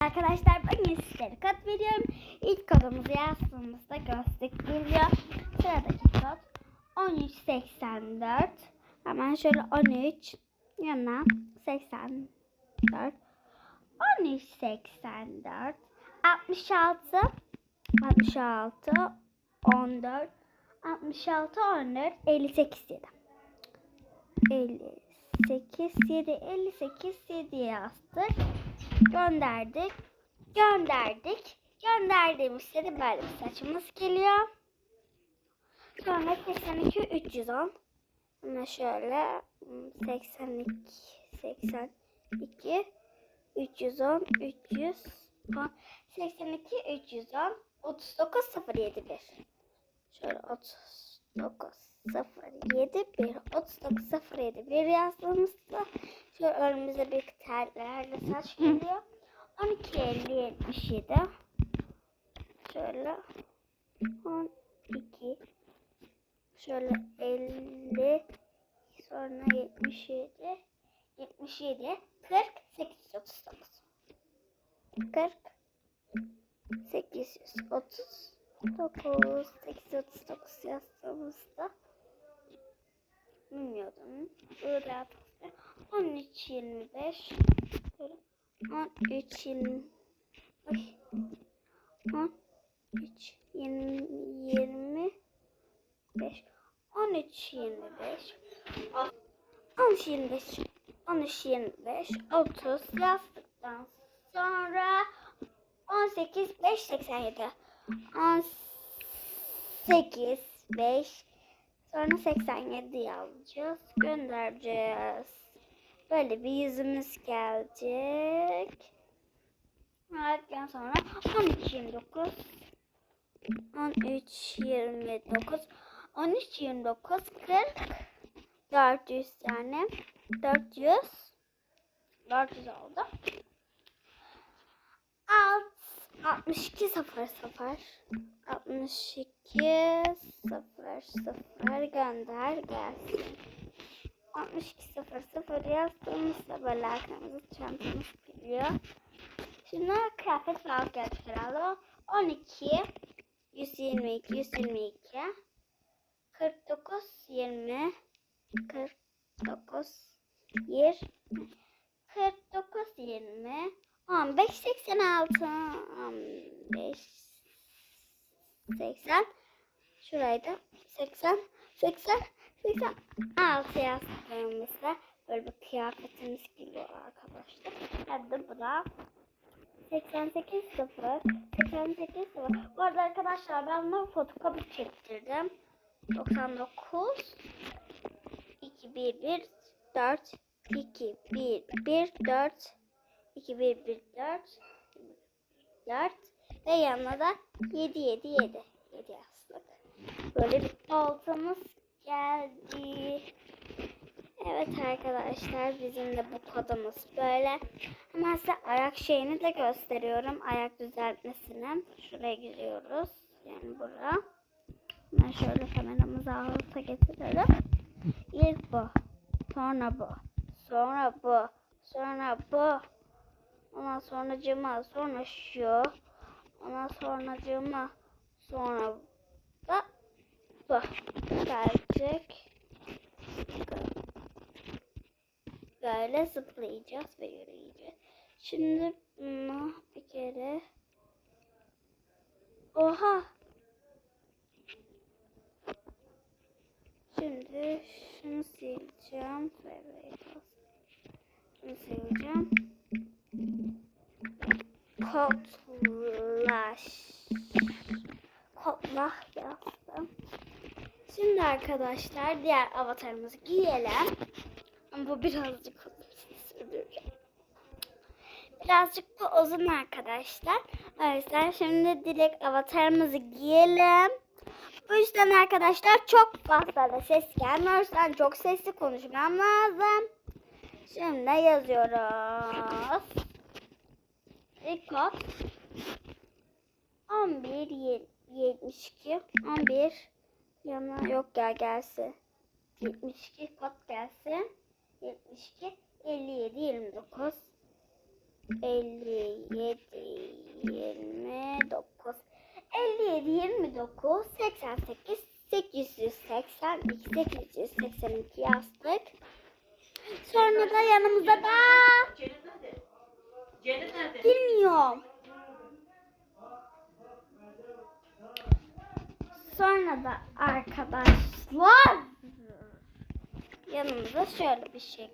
Arkadaşlar bugün sizlere kod veriyorum. İlk kodumuzu yazdığımızda gösterip geliyor. Sıradaki kod 1384. Hemen şöyle 13 yana 84 1384 66 66 14 66 14 58 7 58 7 58 7 yazdık. Gönderdik. Gönderdik. Gönderdiğimizde de böyle bir saçımız geliyor. Sonra 82 310. Ama şöyle hmm, 82 82 310 310 82 310 39 071 şöyle 39 071 39 071 yazdığımızda şöyle önümüze bir terlerle saç geliyor. 12 50 77 şöyle 12 şöyle 50 sonra 77 77 40 839 40 839 839 yazdığımızda bilmiyordum. Atmıştı. 13 25 böyle 13 20 ay 13 20 25 13 25 13 25 13 25 30 yazdıktan sonra 18 5 87 18 5 sonra 87 yazacağız. Göndereceğiz. Böyle bir yüzümüz gelecek. Verdikten sonra 13 29 13 29 13 29 40 400 tane 400 400 oldu. Alt 62 0 0 62 0 0 gönder gelsin. 62 0 0 yazdığımızda böyle arkamızda çantamız geliyor. Şimdi kıyafet falan geldi herhalde. 12 122 122 49 20 49 20 49 20 15 86 15 80 şurayı da 80 80 86 yazdığımızda böyle bir kıyafetimiz geliyor arkadaşlar. Hadi bu da 88 0 88 0 Bu arada arkadaşlar ben bunu fotokopi çektirdim. 99 2 1 1 4 2 1 1 4 2 1 1 4 4 ve yanına da 7 7 7 7 yazdık. Böyle bir altımız geldi. Evet arkadaşlar bizim de bu kodumuz böyle. Hemen size ayak şeyini de gösteriyorum. Ayak düzeltmesini. Şuraya giriyoruz. Yani buraya. Hemen şöyle kameramızı alta getirelim. İlk bu. Sonra bu. Sonra bu. Sonra bu. Ondan sonra cıma. Sonra şu. Ondan sonra cıma. Sonra da bu. Gelecek. Böyle zıplayacağız ve yürüyeceğiz. Şimdi bunu bir kere Oha! Şimdi şunu sileceğim. Şunu sileceğim. Kodlaş. Kodla yazdım. Şimdi arkadaşlar diğer avatarımızı giyelim. Ama bu birazcık uzun sürdüreceğim. Birazcık da uzun arkadaşlar. O yüzden şimdi direkt avatarımızı giyelim. Bu yüzden arkadaşlar çok fazla da ses gelmiyor. Yüzden çok sesli konuşmam lazım. Şimdi yazıyoruz rekor 11 72 11 yana yok gel gelse. 72 kod gelse. 72 57 29 57 29 57 29 88 882 882 yazdık. Sonra da yanımıza da Nerede? bilmiyorum. Sonra da arkadaşlar yanımıza şöyle bir şey